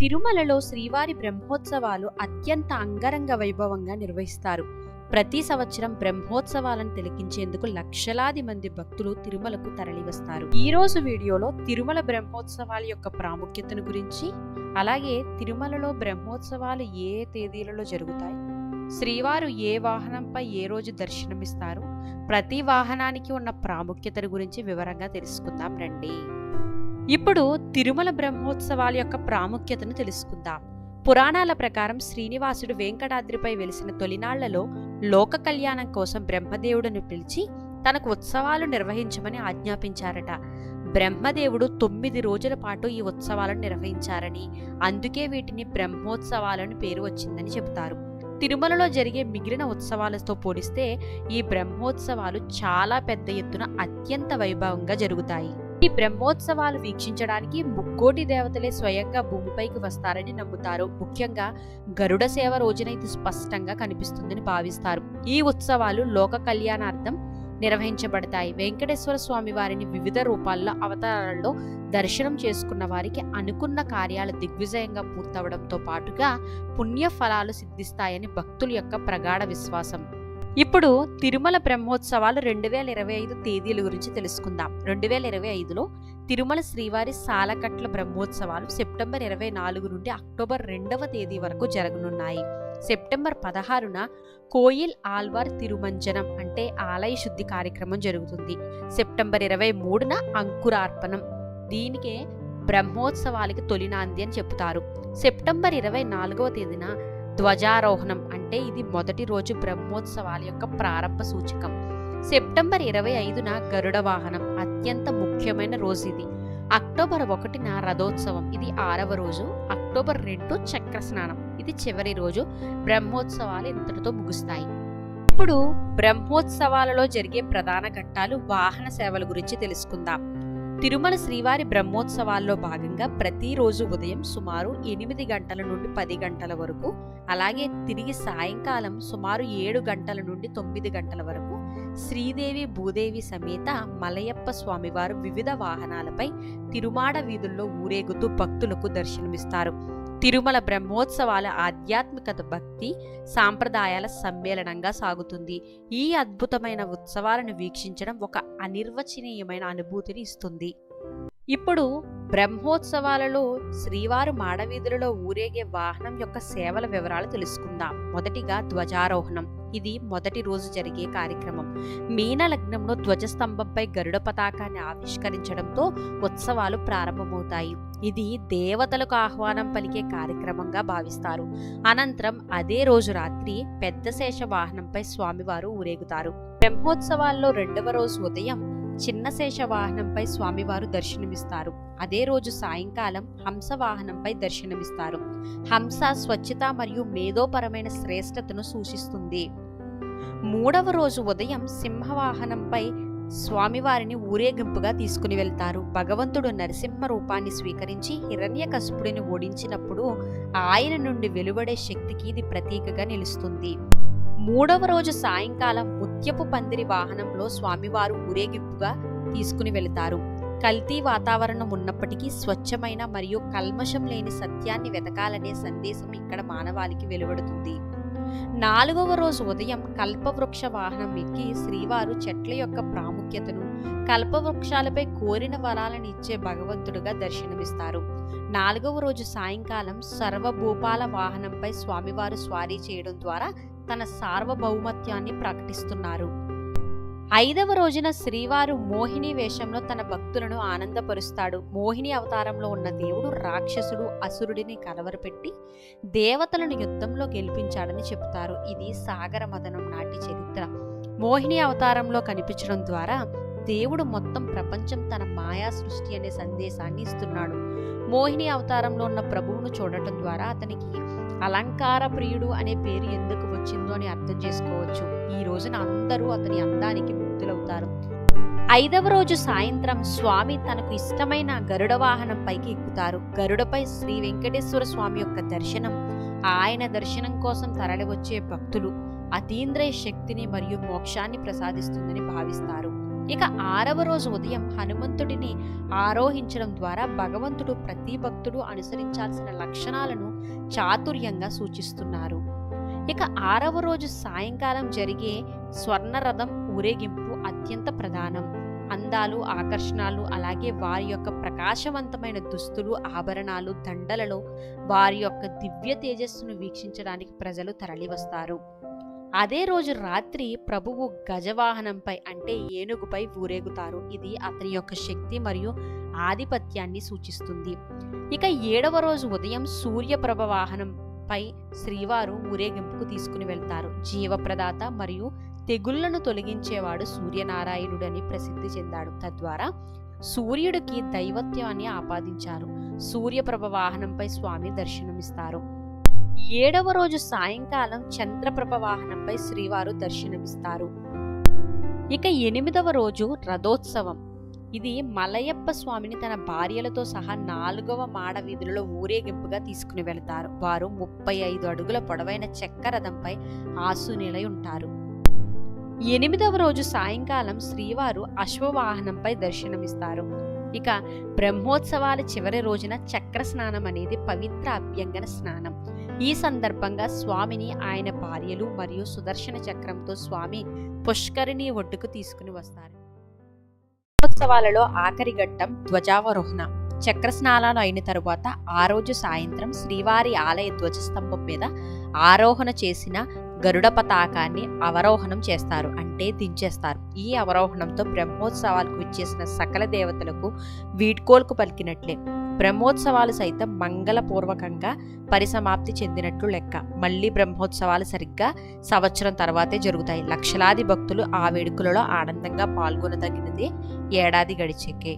తిరుమలలో శ్రీవారి బ్రహ్మోత్సవాలు అత్యంత అంగరంగ వైభవంగా నిర్వహిస్తారు. ప్రతి సంవత్సరం బ్రహ్మోత్సవాలను తిలకించేందుకు లక్షలాది మంది భక్తులు తిరుమలకు తరలివస్తారు. ఈ రోజు వీడియోలో తిరుమల బ్రహ్మోత్సవాల యొక్క ప్రాముఖ్యతను గురించి అలాగే తిరుమలలో బ్రహ్మోత్సవాలు ఏ తేదీలలో జరుగుతాయి శ్రీవారు ఏ వాహనంపై ఏ రోజు దర్శనమిస్తారు ప్రతి వాహనానికి ఉన్న ప్రాముఖ్యతను గురించి వివరంగా తెలుసుకుందాం రండి. ఇప్పుడు తిరుమల బ్రహ్మోత్సవాల యొక్క ప్రాముఖ్యతను తెలుసుకుందాం. పురాణాల ప్రకారం శ్రీనివాసుడు వెంకటాద్రిపై వెలిసిన తొలినాళ్ళలో లోక కళ్యాణం కోసం బ్రహ్మదేవుడిని పిలిచి తనకు ఉత్సవాలు నిర్వహించమని ఆజ్ఞాపించారట. బ్రహ్మదేవుడు తొమ్మిది రోజుల పాటు ఈ ఉత్సవాలను నిర్వహించారని అందుకే వీటిని బ్రహ్మోత్సవాలను పేరు వచ్చిందని చెబుతారు. తిరుమలలో జరిగే మిగిలిన ఉత్సవాలతో పోలిస్తే ఈ బ్రహ్మోత్సవాలు చాలా పెద్ద ఎత్తున అత్యంత వైభవంగా జరుగుతాయి. ఈ బ్రహ్మోత్సవాలు వీక్షించడానికి ముక్కోటి దేవతలే స్వయంగా భూమిపైకి వస్తారని నమ్ముతారు. ముఖ్యంగా గరుడ సేవ రోజున ఇది స్పష్టంగా కనిపిస్తుందని భావిస్తారు. ఈ ఉత్సవాలు లోక కళ్యాణార్థం నిర్వహించబడతాయి. వెంకటేశ్వర స్వామి వారిని వివిధ రూపాల్లో అవతారాల్లో దర్శనం చేసుకున్న వారికి అనుకున్న కార్యాలు దిగ్విజయంగా పూర్తవడంతో పాటుగా పుణ్య ఫలాలు సిద్ధిస్తాయని భక్తుల యొక్క ప్రగాఢ విశ్వాసం. ఇప్పుడు తిరుమల బ్రహ్మోత్సవాలు రెండు వేల ఇరవై ఐదు తేదీల గురించి తెలుసుకుందాం. రెండు వేల ఇరవై ఐదులో తిరుమల శ్రీవారి సాలకట్ల బ్రహ్మోత్సవాలు సెప్టెంబర్ ఇరవై నాలుగు నుండి అక్టోబర్ రెండవ తేదీ వరకు జరగనున్నాయి. సెప్టెంబర్ పదహారున కోయిల్ ఆల్వార్ తిరుమంజనం అంటే ఆలయ శుద్ధి కార్యక్రమం జరుగుతుంది. సెప్టెంబర్ ఇరవై మూడున అంకురార్పణం. దీనికే బ్రహ్మోత్సవాలకి తొలినాంది అని చెబుతారు. సెప్టెంబర్ ఇరవై నాలుగవ తేదీన ధ్వజారోహణం అంటే ఇది మొదటి రోజు బ్రహ్మోత్సవాల యొక్క ప్రారంభ సూచకం. సెప్టెంబర్ ఇరవై ఐదున గరుడ వాహనం అత్యంత ముఖ్యమైన రోజు ఇది. అక్టోబర్ ఒకటిన రథోత్సవం ఇది ఆరవ రోజు. అక్టోబర్ రెండు చక్ర స్నానం ఇది చివరి రోజు. బ్రహ్మోత్సవాలు ఇంతటితో ముగుస్తాయి. ఇప్పుడు బ్రహ్మోత్సవాలలో జరిగే ప్రధాన ఘట్టాలు వాహన సేవల గురించి తెలుసుకుందాం. తిరుమల శ్రీవారి బ్రహ్మోత్సవాల్లో భాగంగా ప్రతిరోజు ఉదయం సుమారు ఎనిమిది గంటల నుండి పది గంటల వరకు అలాగే తిరిగి సాయంకాలం సుమారు ఏడు గంటల నుండి తొమ్మిది గంటల వరకు శ్రీదేవి భూదేవి సమేత మలయప్ప స్వామివారు వివిధ వాహనాలపై తిరుమాడ వీధుల్లో ఊరేగుతూ భక్తులకు దర్శనమిస్తారు. తిరుమల బ్రహ్మోత్సవాల ఆధ్యాత్మికత భక్తి సాంప్రదాయాల సమ్మేళనంగా సాగుతుంది. ఈ అద్భుతమైన ఉత్సవాలను వీక్షించడం ఒక అనిర్వచనీయమైన అనుభూతిని ఇస్తుంది. ఇప్పుడు బ్రహ్మోత్సవాలలో శ్రీవారు మాడవీధులలో ఊరేగే వాహనం యొక్క సేవల వివరాలు తెలుసుకుందాం. మొదటిగా ధ్వజారోహణం. ఇది మొదటి రోజు జరిగే కార్యక్రమం. మీన లగ్నంలో ధ్వజస్తంభంపై గరుడ పతాకాన్ని ఆవిష్కరించడంతో ఉత్సవాలు ప్రారంభమవుతాయి. ఇది దేవతలకు ఆహ్వానం పలికే కార్యక్రమంగా భావిస్తారు. అనంతరం అదే రోజు రాత్రి పెద్ద శేష వాహనంపై స్వామివారు ఊరేగుతారు. బ్రహ్మోత్సవాల్లో రెండవ రోజు ఉదయం చిన్న వాహనంపై స్వామివారు దర్శనమిస్తారు. అదే రోజు సాయంకాలం హంస వాహనంపై దర్శనమిస్తారు. హంస స్వచ్ఛత మరియు మేధోపరమైన శ్రేష్టతను సూచిస్తుంది. మూడవ రోజు ఉదయం సింహవాహనంపై స్వామివారిని ఊరేగింపుగా తీసుకుని వెళ్తారు. భగవంతుడు నరసింహ రూపాన్ని స్వీకరించి హిరణ్య కసుపుడిని ఓడించినప్పుడు ఆయన నుండి వెలువడే శక్తికి ఇది ప్రతీకగా నిలుస్తుంది. మూడవ రోజు సాయంకాలం ముత్యపు పందిరి వాహనంలో స్వామివారు ఊరేగింపుగా తీసుకుని వెళతారు. కల్తీ వాతావరణం ఉన్నప్పటికీ స్వచ్ఛమైన మరియు కల్మషం లేని సత్యాన్ని వెతకాలనే సందేశం ఇక్కడ మానవాళికి వెలువడుతుంది. నాలుగవ రోజు ఉదయం కల్పవృక్ష వాహనం ఎక్కి శ్రీవారు చెట్ల యొక్క ప్రాముఖ్యతను కల్పవృక్షాలపై కోరిన వరాలను ఇచ్చే భగవంతుడుగా దర్శనమిస్తారు. నాలుగవ రోజు సాయంకాలం సర్వభూపాల వాహనంపై స్వామివారు స్వారీ చేయడం ద్వారా తన సార్వభౌమత్యాన్ని ప్రకటిస్తున్నారు. ఐదవ రోజున శ్రీవారు మోహిని వేషంలో తన భక్తులను ఆనందపరుస్తాడు. మోహిని అవతారంలో ఉన్న దేవుడు రాక్షసుడు అసురుడిని కలవరపెట్టి దేవతలను యుద్ధంలో గెలిపించాడని చెబుతారు. ఇది సాగర మదనం నాటి చరిత్ర. మోహిని అవతారంలో కనిపించడం ద్వారా దేవుడు మొత్తం ప్రపంచం తన మాయా సృష్టి అనే సందేశాన్ని ఇస్తున్నాడు. మోహిని అవతారంలో ఉన్న ప్రభువును చూడటం ద్వారా అతనికి అలంకార ప్రియుడు అనే పేరు ఎందుకు వచ్చిందో అని అర్థం చేసుకోవచ్చు. ఈ రోజున అందరూ అతని అందానికి ముగ్ధులవుతారు. ఐదవ రోజు సాయంత్రం స్వామి తనకు ఇష్టమైన గరుడ వాహనంపైకి ఎక్కుతారు. గరుడపై శ్రీ వెంకటేశ్వర స్వామి యొక్క దర్శనం ఆయన దర్శనం కోసం తరలివచ్చే భక్తులు అతీంద్రియ శక్తిని మరియు మోక్షాన్ని ప్రసాదిస్తుందని భావిస్తారు. ఇక ఆరవ రోజు ఉదయం హనుమంతుడిని ఆరోహించడం ద్వారా భగవంతుడు ప్రతి భక్తుడు అనుసరించాల్సిన లక్షణాలను చాతుర్యంగా సూచిస్తున్నారు. ఇక ఆరవ రోజు సాయంకాలం జరిగే స్వర్ణరథం ఊరేగింపు అత్యంత ప్రధానం. అందాలు ఆకర్షణలు అలాగే వారి యొక్క ప్రకాశవంతమైన దుస్తులు ఆభరణాలు దండలలో వారి యొక్క దివ్య తేజస్సును వీక్షించడానికి ప్రజలు తరలివస్తారు. అదే రోజు రాత్రి ప్రభువు గజవాహనంపై అంటే ఏనుగుపై ఊరేగుతారు. ఇది అతని యొక్క శక్తి మరియు ఆధిపత్యాన్ని సూచిస్తుంది. ఇక ఏడవ రోజు ఉదయం సూర్యప్రభ వాహనంపై శ్రీవారు ఊరేగింపుకు తీసుకుని వెళ్తారు. జీవప్రదాత మరియు తెగుళ్ళను తొలగించేవాడు సూర్యనారాయణుడని ప్రసిద్ధి చెందాడు. తద్వారా సూర్యుడికి దైవత్వాన్ని ఆపాదించారు. సూర్యప్రభ వాహనంపై స్వామి దర్శనమిస్తారు. ఏడవ రోజు సాయంకాలం చంద్రప్రభ వాహనంపై శ్రీవారు దర్శనమిస్తారు. ఇక ఎనిమిదవ రోజు రథోత్సవం. ఇది మలయప్ప స్వామిని తన భార్యలతో సహా నాలుగవ మాడ వీధులలో ఊరేగింపుగా తీసుకుని వెళతారు. వారు ముప్పై ఐదు అడుగుల పొడవైన చెక్క రథంపై ఆసునిలై ఉంటారు. ఎనిమిదవ రోజు సాయంకాలం శ్రీవారు అశ్వవాహనంపై దర్శనమిస్తారు. ఇక బ్రహ్మోత్సవాల చివరి రోజున చక్ర స్నానం అనేది పవిత్ర అభ్యంగన స్నానం. ఈ సందర్భంగా స్వామిని ఆయన భార్యలు మరియు సుదర్శన చక్రంతో స్వామి పుష్కరిణి ఒడ్డుకు తీసుకుని వస్తారు. బ్రహ్మోత్సవాలలో ఆఖరి ఘట్టం ధ్వజావరోహణ. చక్ర స్నానాలు అయిన తరువాత ఆ రోజు సాయంత్రం శ్రీవారి ఆలయ ధ్వజస్తంభం మీద ఆరోహణ చేసిన గరుడ పతాకాన్ని అవరోహణం చేస్తారు అంటే దించేస్తారు. ఈ అవరోహణంతో బ్రహ్మోత్సవాలకు విచ్చేసిన సకల దేవతలకు వీడ్కోలుకు పలికినట్లే. బ్రహ్మోత్సవాలు సైతం మంగళపూర్వకంగా పరిసమాప్తి చెందినట్లు లెక్క. మళ్ళీ బ్రహ్మోత్సవాలు సరిగ్గా సంవత్సరం తర్వాతే జరుగుతాయి. లక్షలాది భక్తులు ఆ వేడుకలలో ఆనందంగా పాల్గొనదగినది ఏడాది గడిచేకే.